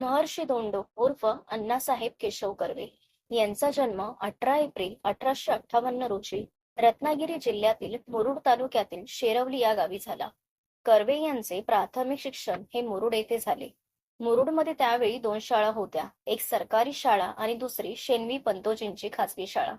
महर्षी धोंडो उर्फ अण्णासाहेब केशव कर्वे यांचा जन्म अठरा एप्रिल अठराशे अठ्ठावन्न रोजी रत्नागिरी जिल्ह्यातील मुरुड तालुक्यातील शेरवली या गावी झाला. कर्वे यांचे प्राथमिक शिक्षण हे मुरुड येथे झाले. मुरुडमध्ये त्यावेळी दोन शाळा होत्या एक सरकारी शाळा आणि दुसरी शेनवी पंतोजींची खासगी शाळा.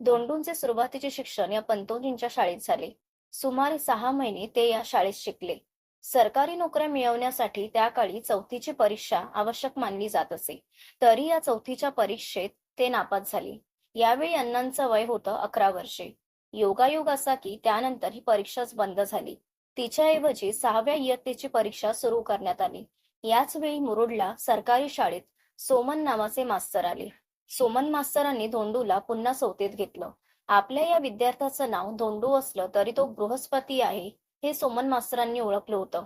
दोंडूंचे सुरुवातीचे शिक्षण या पंतोजींच्या शाळेत झाले. सुमारे सहा महिने ते या शाळेत शिकले. सरकारी नोकऱ्या मिळवण्यासाठी त्या काळी चौथीची परीक्षा आवश्यक मानली जात असे. तरी या चौथीच्या परीक्षेत ते नापास झाले. यावेळी अण्णांचं वय होतं अकरा वर्षे. योगायोग असा की त्यानंतर ही परीक्षाच बंद झाली. तिच्याऐवजी सहाव्या इयत्तेची परीक्षा सुरू करण्यात आली. याच वेळी मुरुडला सरकारी शाळेत सोमन नावाचे मास्तर आले. सोमन मास्तरांनी धोंडूला पुन्हा सौतेत घेतलं. आपल्या या विद्यार्थ्याचं नाव धोंडू असलं तरी तो बृहस्पती आहे. हे सोमन मास्तरांनी ओळखलं होतं.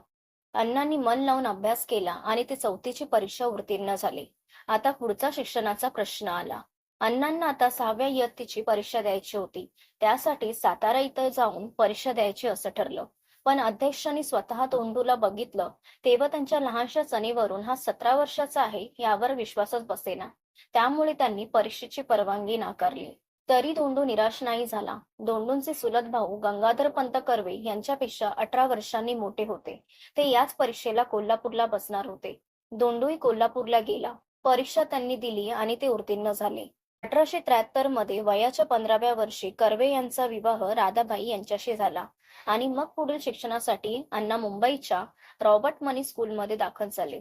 अण्णांनी मन लावून अभ्यास केला आणि ते चौथीची परीक्षा उत्तीर्ण झाले. आता पुढचा शिक्षणाचा प्रश्न आला. अण्णांना आता सहाव्या इयत्तेची परीक्षा द्यायची होती. त्यासाठी सातारा इथं जाऊन परीक्षा द्यायची असं ठरलं. पण अध्यक्षांनी स्वतः तोंडूला बघितलं. तेव्हा त्यांच्या लहानशा चणीवरून हा सतरा वर्षाचा आहे यावर विश्वासच बसेना. त्यामुळे त्यांनी परीक्षेची परवानगी नाकारली. तरी धोंडू निराश नाही झाला. दोंडूंचे सुलत भाऊ गंगाधर पंत कर्वे यांच्यापेक्षा अठरा वर्षांनी मोठे होते. ते याच परीक्षेला कोल्हापूरला बसणार होते. धोंडूही कोल्हापूरला गेला. परीक्षा त्यांनी दिली आणि ते उत्तीर्ण झाले. अठराशे त्र्याहत्तरमध्ये वयाच्या पंधराव्या वर्षी कर्वे यांचा विवाह राधाबाई यांच्याशी झाला. आणि मग पुढील शिक्षणासाठी अण्णा मुंबईच्या रॉबर्ट मनी स्कूलमध्ये दाखल झाले.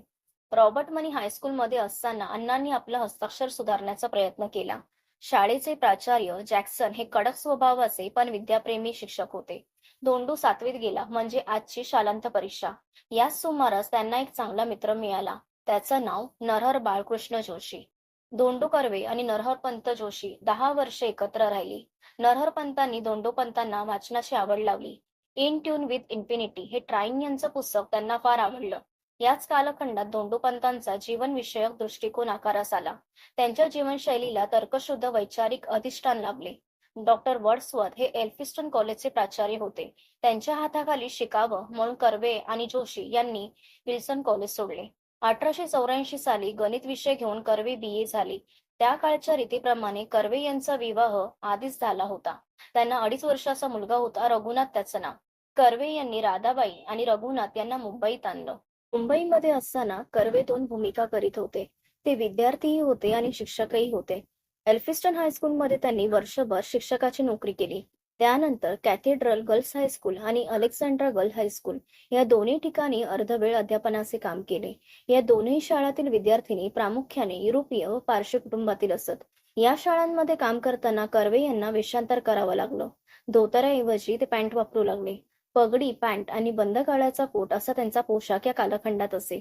रॉबर्ट मनी हायस्कूलमध्ये असताना अण्णांनी आपला हस्ताक्षर सुधारण्याचा प्रयत्न केला. शाळेचे प्राचार्य जॅक्सन हे कडक स्वभावाचे पण विद्याप्रेमी शिक्षक होते. दोंडू सातवीत गेला म्हणजे आजची शालांत परीक्षा. याच सुमारास त्यांना एक चांगला मित्र मिळाला. त्याचं नाव नरहर बाळकृष्ण जोशी. दोंडू कर्वे आणि नरहर पंत जोशी दहा वर्षे एकत्र राहिली. नरहर पंतांनी दोंडू पंतांना वाचनाची आवड लावली. इन ट्यून विथ इन्फिनिटी हे ट्राईंग यांचं पुस्तक त्यांना फार आवडलं. याच कालखंडात धोंडोपंतांचा जीवनविषयक दृष्टिकोन आकारास आला. त्यांच्या जीवनशैलीला तर्कशुद्ध वैचारिक अधिष्ठान लाभले. डॉक्टर वर्ड्सवर्थ हे एल्फिस्टन कॉलेजचे प्राचार्य होते. त्यांच्या हाताखाली शिकावं म्हणून कर्वे आणि जोशी यांनी विल्सन कॉलेज सोडले. अठराशे चौऱ्याऐंशी साली गणित विषय घेऊन कर्वे बी ए झाली. त्या काळच्या रीतीप्रमाणे कर्वे यांचा विवाह आधीच झाला होता. त्यांना अडीच वर्षाचा मुलगा होता रघुनाथ त्याचं नाव. कर्वे यांनी राधाबाई आणि रघुनाथ यांना मुंबईत आणलं. मुंबईमध्ये असताना कर्वे दोन भूमिका करीत होते. ते विद्यार्थीही होते आणि शिक्षकही होते. एल्फिस्टन हायस्कूलमध्ये त्यांनी वर्षभर शिक्षकाची नोकरी केली. त्यानंतर कॅथेड्रल गर्ल्स हायस्कूल आणि अलेक्झांड्रा गर्ल हायस्कूल या दोन्ही ठिकाणी अर्धवेळ अध्यापनाचे काम केले. या दोन्ही शाळातील विद्यार्थिनी प्रामुख्याने युरोपीय व पारशी कुटुंबातील असत. या शाळांमध्ये काम करताना कर्वे यांना वेषांतर करावं लागलं. धोतऱ्याऐवजी ते पॅन्ट वापरू लागले. पगडी पॅन्ट आणि बंद काळाचा कोट असा त्यांचा पोशाख या कालखंडात असे.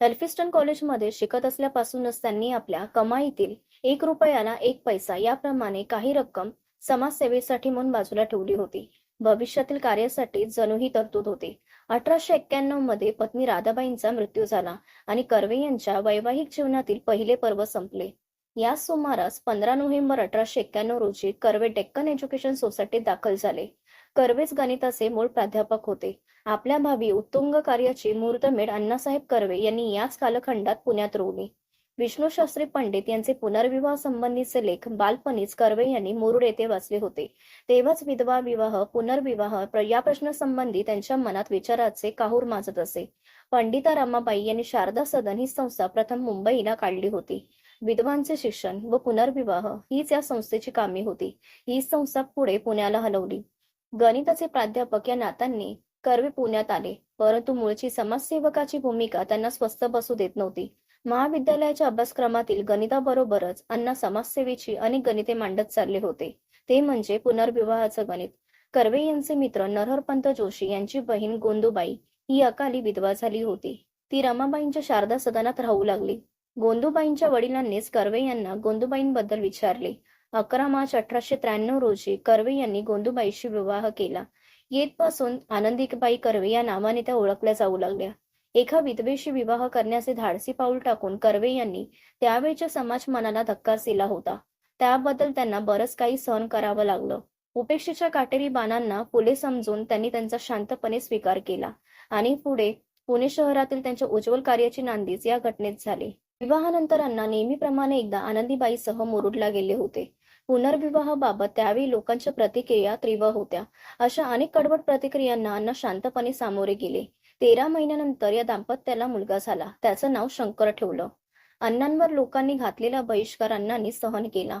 एल्फिस्टन कॉलेजमध्ये शिकत असल्यापासूनच त्यांनी आपल्या कमाईतील एक रुपयाला एक पैसा याप्रमाणे काही रक्कम समाजसेवेसाठी म्हणून बाजूला ठेवली होती. भविष्यातील कार्यासाठी जणूही तरतूद होती. अठराशे एक्क्याण्णवमध्ये पत्नी राधाबाईंचा मृत्यू झाला आणि कर्वे यांच्या वैवाहिक जीवनातील पहिले पर्व संपले. या सुमारास पंधरा नोव्हेंबर अठराशे एक्क्याण्णव रोजी कर्वे डेक्कन एज्युकेशन सोसायटीत दाखल झाले. कर्वेच गणिताचे मूळ प्राध्यापक होते. आपल्या भावी उत्तुंग कार्याची मुहूर्तमेढ अण्णासाहेब कर्वे यांनी याच कालखंडात पुण्यात रोवली. विष्णूशास्त्री पंडित यांचे पुनर्विवाह संबंधीचे लेख बालपणीच कर्वे यांनी मुरुड येथे वाचले होते. तेव्हाच विधवा विवाह पुनर्विवाह या प्रश्नासंबंधी त्यांच्या मनात विचाराचे काहूर माजत असे. पंडिता रमाबाई यांनी शारदा सदन ही संस्था प्रथम मुंबईला काढली होती. विधवांचे शिक्षण व पुनर्विवाह हीच या संस्थेची कामे होती. ही संस्था पुढे पुण्याला हलवली. गणिताचे प्राध्यापक या नात्यांनी कर्वे पुण्यात आले. परंतु मूळची समाजसेवकाची भूमिका त्यांना स्वस्थ बसू देत नव्हती. महाविद्यालयाच्या अभ्यासक्रमातील गणिताबरोबरच अण्णा समाजसेवेची अनेक गणिते मांडत चालले होते. ते म्हणजे पुनर्विवाहाचं गणित. कर्वे यांचे मित्र नरहरपंत जोशी यांची बहीण गोंदूबाई ही अकाली विधवा झाली होती. ती रमाबाईंच्या शारदा सदनात राहू लागली. गोंदूबाईंच्या वडिलांनीच कर्वे यांना गोंदूबाईंबद्दल विचारले. अकरा मार्च अठराशे त्र्याण्णव रोजी कर्वे यांनी गोंदूबाईशी विवाह केला. येतपासून आनंदीबाई कर्वे या नावाने त्या ओळखल्या जाऊ लागल्या. एका विधवेशी विवाह करण्याचे धाडसी पाऊल टाकून कर्वे यांनी त्यावेळच्या समाज मनाला धक्काच दिला होता. त्याबद्दल त्यांना बरंच काही सहन करावं लागलं. उपेक्षेच्या काटेरी बाणांना पुले समजून त्यांनी त्यांचा शांतपणे स्वीकार केला आणि पुढे पुणे शहरातील त्यांच्या उज्ज्वल कार्याची नांदीच या घटनेत झाली. विवाहानंतर अण्णा नेहमीप्रमाणे एकदा आनंदीबाईसह मुरुडला गेले होते. पुनर्विवाहाबाबत त्यावेळी लोकांच्या प्रतिक्रिया तीव्र होत्या. अशा अनेक कडवट प्रतिक्रियांना अण्णा शांतपणे सामोरे गेले. तेरा महिन्यानंतर या दाम्पत्याला मुलगा झाला. त्याचं नाव शंकर ठेवलं. अण्णांवर लोकांनी घातलेला बहिष्कार अण्णांनी सहन केला.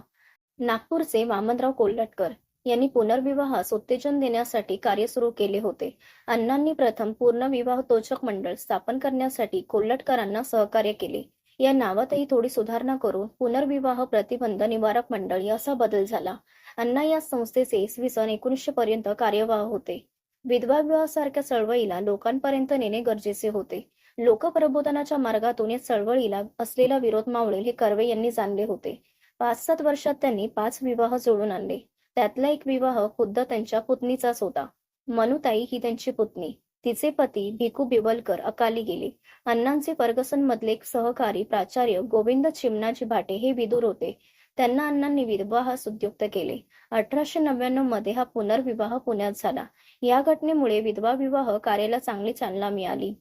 नागपूरचे वामनराव कोल्हटकर यांनी पुनर्विवाहास उत्तेजन देण्यासाठी कार्य सुरू केले होते. अण्णांनी प्रथम पूर्ण विवाह तोचक मंडळ स्थापन करण्यासाठी कोल्हटकरांना सहकार्य केले. या नावातही थोडी सुधारणा करून पुनर्विवाह प्रतिबंध निवारक मंडळ असा बदल झाला. अण्णा या संस्थेचे इसवी सन एकोणीसशे पर्यंत कार्यवाह होते. विधवा विवाहासारख्या चळवळीला लोकांपर्यंत नेणे गरजेचे होते. लोकप्रबोधनाच्या मार्गातून या चळवळीला असलेला विरोध मावळेल हे कर्वे यांनी जाणले होते. पाच सात वर्षात त्यांनी पाच विवाह जोडून आणले. त्यातला एक विवाह खुद्द त्यांच्या पुतणीचाच होता. मनुताई ही त्यांची पुतणी. तिचे पती भिकू बिबलकर अकाली गेले. अण्णांचे फर्गसन मधले सहकारी प्राचार्य गोविंद चिमणाजी भाटे हे विदूर होते. त्यांना अण्णांनी विवाहास उद्युक्त केले. अठराशे नव्याण्णवमध्ये हा पुनर्विवाह पुण्यात झाला. या घटनेमुळे विधवा विवाह कार्याला चांगली चालना मिळाली.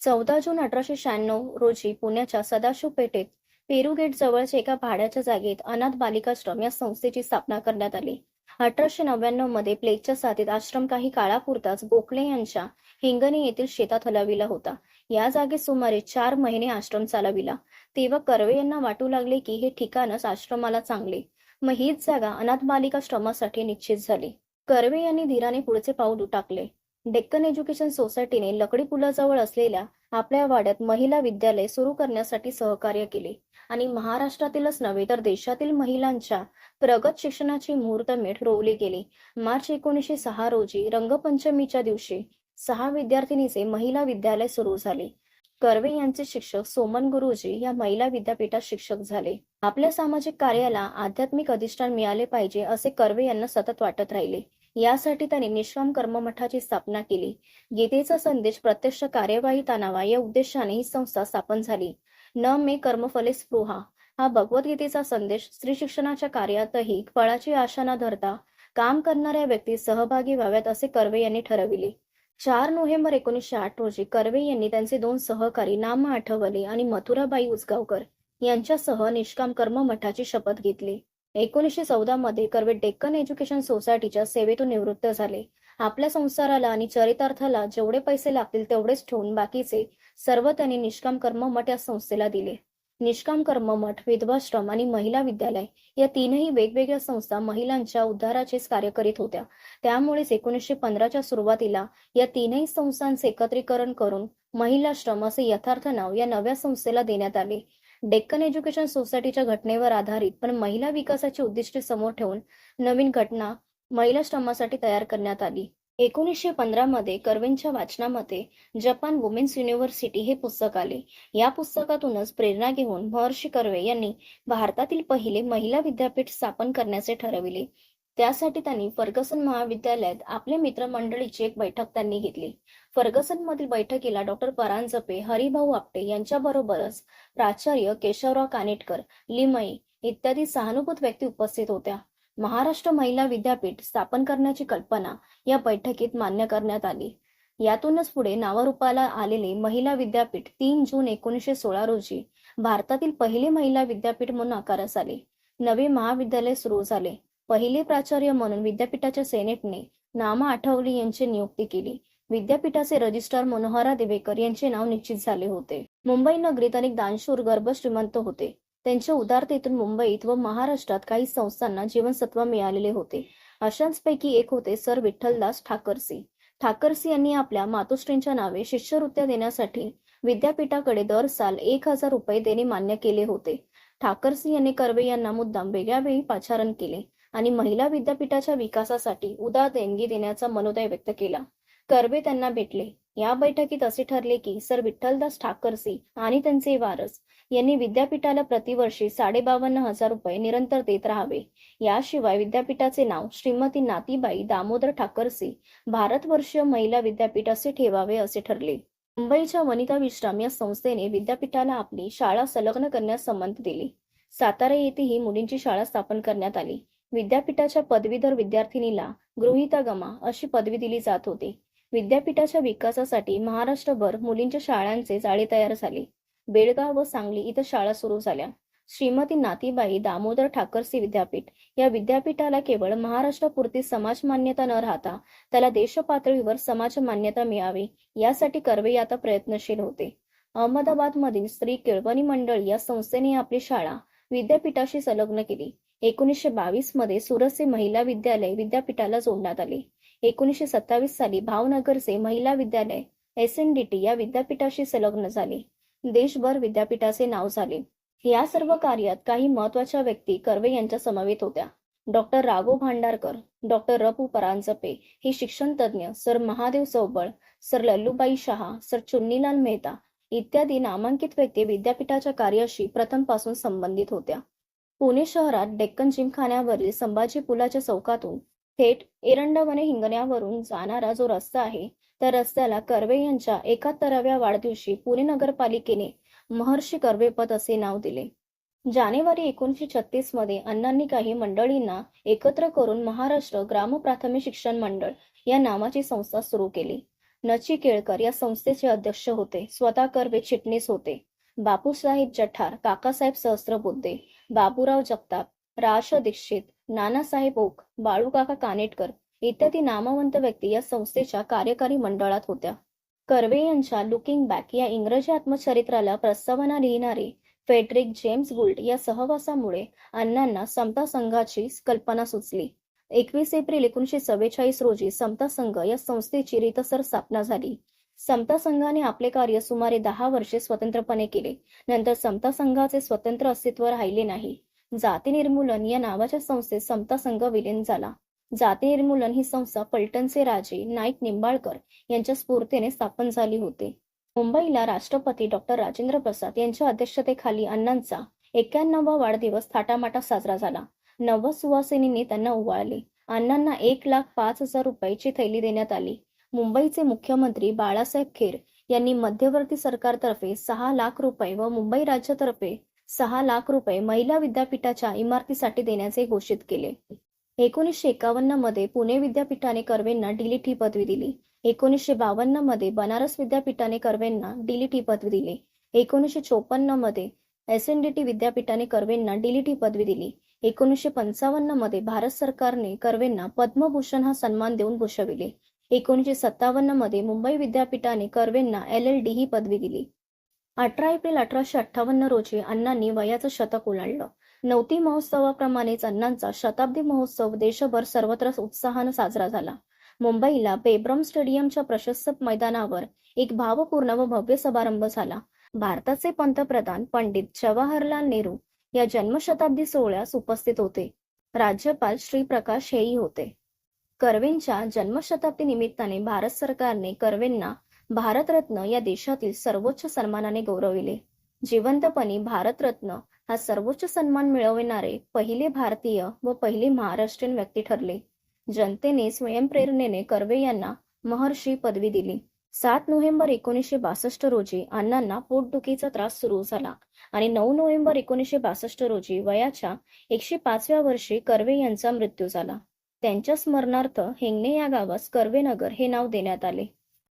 चौदा जून अठराशे शहाण्णव रोजी पुण्याच्या सदाशिव पेठेत पेरू गेट जवळच्या एका भाड्याच्या जागेत अनाथ बालिकाश्रम या संस्थेची स्थापना करण्यात आली. अठराशे नव्याण्णवमध्ये प्लेगच्या साथीत आश्रम काही काळापुरताच गोखले यांच्या हिंगणी येथील शेतात हलविला होता. या जागेत सुमारे चार महिने आश्रम चालविला. तेव्हा कर्वे यांना वाटू लागले की हे ठिकाणच आश्रमाला चांगले. मग हीच जागा अनाथ बालिकाश्रमासाठी निश्चित झाली. कर्वे यांनी धीराने पुढचे पाऊल टाकले डेक्कन एज्युकेशन सोसायटीने लकडी पुलाजवळ असलेल्या आपल्या वाड्यात महिला विद्यालय सुरू करण्यासाठी सहकार्य केले. आणि महाराष्ट्रातीलच नव्हे तर देशातील महिलांच्या प्रगत शिक्षणाची मुहूर्तमेढ रोवली गेली मार्च एकोणीसशे सहा रोजी रंगपंचमीच्या दिवशी सहा विद्यार्थिनीचे महिला विद्यालय सुरू झाले. कर्वे यांचे शिक्षक सोमन गुरुजी या महिला विद्यापीठात शिक्षक झाले. आपल्या सामाजिक कार्याला आध्यात्मिक अधिष्ठान मिळाले पाहिजे असे कर्वे यांना सतत वाटत राहिले. यासाठी त्यांनी निष्काम कर्ममठाची स्थापना केली. गीतेचा संदेश प्रत्यक्ष कार्यवाही आणावा या उद्देशाने ही संस्था स्थापन झाली. न मे कर्मफले स्पृहा. हा भगवद्गीतेचा संदेश स्त्री शिक्षणाच्या कार्यातही फळाची आशा न धरता काम करणाऱ्या व्यक्ती सहभागी व्हाव्यात असे कर्वे यांनी ठरविले. चार नोव्हेंबर एकोणीसशे आठ रोजी कर्वे यांनी त्यांचे दोन सहकारी नाम आठवले आणि मथुराबाई उसगावकर यांच्यासह निष्काम कर्म मठाची शपथ घेतली. एकोणीसशे चौदा मध्ये कर्वे डेक्कन एज्युकेशन सोसायटीच्या सेवेतून निवृत्त झाले. आपल्या संसाराला आणि चरितार्थाला जेवढे पैसे लागतील तेवढेच ठेवून बाकीचे सर्व त्यांनी निष्काम कर्म मठ या संस्थेला दिले. निष्काम कर्म मठ विधवाश्रम आणि महिला विद्यालय या तीनही वेगवेगळ्या संस्था महिलांच्या उद्धाराचेच कार्य करीत होत्या. त्यामुळेच एकोणीसशे पंधराच्या सुरुवातीला या तीनही संस्थांचे एकत्रीकरण करून महिलाश्रम असे यथार्थ नाव या नव्या संस्थेला देण्यात आले. डेक्कन एज्युकेशन सोसायटीच्या घटनेवर आधारित पण महिला विकासाची उद्दिष्टे समोर ठेवून नवीन घटना महिला श्रमासाठी तयार करण्यात आली. एकोणीसशे पंधरा मध्ये कर्वेंच्या वाचनामध्ये जपान वुमेन्स युनिव्हर्सिटी हे पुस्तक आले. या पुस्तकातूनच प्रेरणा घेऊन महर्षी कर्वे यांनी भारतातील पहिले महिला विद्यापीठ स्थापन करण्याचे ठरविले. त्यासाठी त्यांनी फर्गसन महाविद्यालयात आपल्या मित्रमंडळीची एक बैठक त्यांनी घेतली. फर्गसन मधील बैठकीला डॉक्टर परांजपे हरिभाऊ आपटे यांच्याबरोबरच प्राचार्य केशवराव कानेटकर लिमई इत्यादी सहानुभूत व्यक्ती उपस्थित होत्या. महाराष्ट्र महिला विद्यापीठ स्थापन करण्याची कल्पना या बैठकीत मान्य करण्यात आली. यातूनच पुढे नावारूपाला आलेले महिला विद्यापीठ तीन जून एकोणीसशे सोळा रोजी भारतातील पहिले महिला विद्यापीठ म्हणून आकारास आले. नवे महाविद्यालय सुरू झाले. पहिले प्राचार्य म्हणून विद्यापीठाच्या सेनेटने नामा आठवले यांची नियुक्ती केली. विद्यापीठाचे रजिस्ट्रार मनोहरा देवेकर यांचे नाव निश्चित झाले होते. मुंबई नगरीत अनेक दानशूर गर्भ श्रीमंत होते. त्यांच्या उदारतेतून मुंबईत व महाराष्ट्रात काही संस्थांना जीवनसत्व मिळालेले होते. अशाच पैकी एक होते सर विठ्ठलदास ठाकरसी. ठाकरसी यांनी आपल्या मातोश्रींच्या नावे शिष्यवृत्त्या देण्यासाठी विद्यापीठाकडे दर साल एक हजार रुपये देणे मान्य केले होते. ठाकरसी यांनी कर्वे यांना मुद्दाम वेगळ्या वेळी पाचारण केले आणि महिला विद्यापीठाच्या विकासासाठी उदार देणगी देण्याचा मनोदय व्यक्त केला. कर्वे त्यांना भेटले. या बैठकीत असे ठरले की सर विठ्ठलदास ठाकरसी आणि त्यांचे वारस यांनी विद्यापीठाला प्रतिवर्षी साडेबावन्न हजार रुपये निरंतर देत राहावे. याशिवाय विद्यापीठाचे नाव श्रीमती नातीबाई दामोदर ठाकरसी भारतवर्षीय महिला विद्यापीठ असे ठेवावे असे ठरले. मुंबईच्या वनिता विश्राम या संस्थेने विद्यापीठाला आपली शाळा संलग्न करण्यास संमती दिली. सातारा येथेही मुलींची शाळा स्थापन करण्यात आली. विद्यापीठाच्या पदवीधर विद्यार्थिनीला गृहिता गमा अशी पदवी दिली जात होती. विद्यापीठाच्या विकासासाठी महाराष्ट्रभर मुलींच्या शाळांचे जाळे तयार झाले. बेळगाव व सांगली इथं शाळा सुरू झाल्या. श्रीमती नातीबाई दामोदर ठाकरसी विद्यापीठ या विद्यापीठाला केवळ महाराष्ट्रापुरती समाज मान्यता न राहता त्याला देशपातळीवर समाज मान्यता मिळावी यासाठी कर्वे आता प्रयत्नशील होते. अहमदाबादमधील स्त्री केळवणी मंडळ या संस्थेने आपली शाळा विद्यापीठाशी संलग्न केली. एकोणीसशे बावीसमध्ये सुरतचे महिला विद्यालय विद्यापीठाला जोडण्यात आले. एकोणीसशे सत्तावीस साली भावनगरचे महिला विद्यालय एस एन डी टी या विद्यापीठाशी संलग्न झाले. देशभर विद्यापीठाचे नाव झाले. या सर्व कार्यात काही महत्त्वाच्या व्यक्ती कर्वे यांच्या समवेत होत्या. डॉक्टर राघव भांडारकर डॉक्टर रपू परांजपे हे शिक्षण तज्ज्ञ sir Mahadev Chaubal sir Lallubhai Shah sir Chunilal Mehta इत्यादी नामांकित व्यक्ती विद्यापीठाच्या कार्याशी प्रथमपासून संबंधित होत्या. पुणे शहरात डेक्कन जिमखान्यावरील संभाजी पुलाच्या चौकातून थेट एरंडवने हिंगण्यावरून जाणारा जो रस्ता आहे त्या रस्त्याला कर्वे यांच्या एकाहत्तराव्या वाढदिवशी पुणे नगरपालिकेने महर्षी कर्वे पद असे नाव दिले. जानेवारी एकोणीसशे छत्तीसमध्ये अण्णांनी काही मंडळींना एकत्र करून महाराष्ट्र ग्राम प्राथमिक शिक्षण मंडळ या नावाची संस्था सुरू केली. नची केळकर या संस्थेचे अध्यक्ष होते स्वतः कर्वे चिटणीस होते. बापूसाहेब जठार काकासाहेब सहस्त्रबुद्धे बाबूराव जगताप राश दीक्षित नानासाहेब ओक बाळूकाका कानेटकर इत्यादी नामवंत व्यक्ती या संस्थेच्या कार्यकारी मंडळात होत्या. कर्वे यांच्या लुकिंग बॅक या इंग्रजी आत्मचरित्राला प्रस्तावना लिहिणारे फेडरिक जेम्स गुल्ड या सहवासामुळे अण्णांना समता संघाची कल्पना सुचली. एकवीस एप्रिल एकोणीशे चव्वेचाळीस रोजी समता संघ या संस्थेची रितसर स्थापना झाली. समता संघाने आपले कार्य सुमारे दहा वर्षे स्वतंत्रपणे केले. नंतर समता संघाचे स्वतंत्र अस्तित्व राहिले नाही. जाती निर्मूलन या नावाच्या संस्थेत समता संघ विलीन झाला. जाती निर्मूलन ही संस्था पलटणचे राजे नाईक निंबाळकर यांच्या स्फूर्तीने स्थापन झाली होती. मुंबईला राष्ट्रपती डॉक्टर राजेंद्र प्रसाद यांच्या अध्यक्षतेखाली अण्णांचा एक्क्याण्णवा वाढदिवस थाटामाटा साजरा झाला. नव सुवासिनींनी त्यांना उवाळले. अण्णांना एक लाख पाच हजार रुपयाची थैली देण्यात आली. मुंबईचे मुख्यमंत्री बाळासाहेब खेर यांनी मध्यवर्ती सरकारतर्फे सहा लाख रुपये व मुंबई राज्यातर्फे सहा लाख रुपये महिला विद्यापीठाच्या इमारतीसाठी देण्याचे घोषित केले. एकोणीसशे एकावन्नमध्ये पुणे विद्यापीठाने कर्वेंना डिलीट ही पदवी दिली. एकोणीसशे बावन्नमध्ये बनारस विद्यापीठाने कर्वेंना डिलीट ही पदवी दिली. एकोणीसशे चोपन्नमध्ये एस एन डी टी विद्यापीठाने कर्वेंना डिलीट ही पदवी दिली. एकोणीसशे पंचावन्नमध्ये भारत सरकारने कर्वेंना पद्मभूषण हा सन्मान देऊन भूषविले. एकोणीसशे सत्तावन्नमध्ये मुंबई विद्यापीठाने कर्वेंना एल एल डी ही पदवी दिली. अठरा एप्रिल अठराशे अठ्ठावन्न रोजी अण्णांनी वयाचं शतक ओलांडलं. नवती महोत्सवाप्रमाणेच अण्णांचा शताब्दी महोत्सव देशभर सर्वत्र उत्साहानं साजरा झाला. मुंबईला बेब्रम स्टेडियमच्या प्रशस्त मैदानावर एक भावपूर्ण व भव्य समारंभ झाला. भारताचे पंतप्रधान पंडित जवाहरलाल नेहरू या जन्मशताब्दी सोहळ्यास उपस्थित होते. राज्यपाल श्री प्रकाश हेही होते. कर्वेंच्या जन्मशताब्दी निमित्ताने भारत सरकारने कर्वेंना भारतरत्न या देशातील सर्वोच्च सन्मानाने गौरविले. जिवंतपणी भारतरत्न हा सर्वोच्च सन्मान मिळविणारे पहिले भारतीय व पहिले महाराष्ट्रीयन व्यक्ती ठरले. जनतेने स्वयंप्रेरणेने कर्वे यांना महर्षी पदवी दिली. सात नोव्हेंबर एकोणीसशे बासष्ट रोजी अण्णांना पोटदुखीचा त्रास सुरू झाला आणि नऊ नोव्हेंबर एकोणीसशे बासष्ट रोजी वयाच्या एकशे पाचव्या वर्षी कर्वे यांचा मृत्यू झाला. त्यांच्या स्मरणार्थ हेंगणे या गावास कर्वेनगर हे नाव देण्यात आले.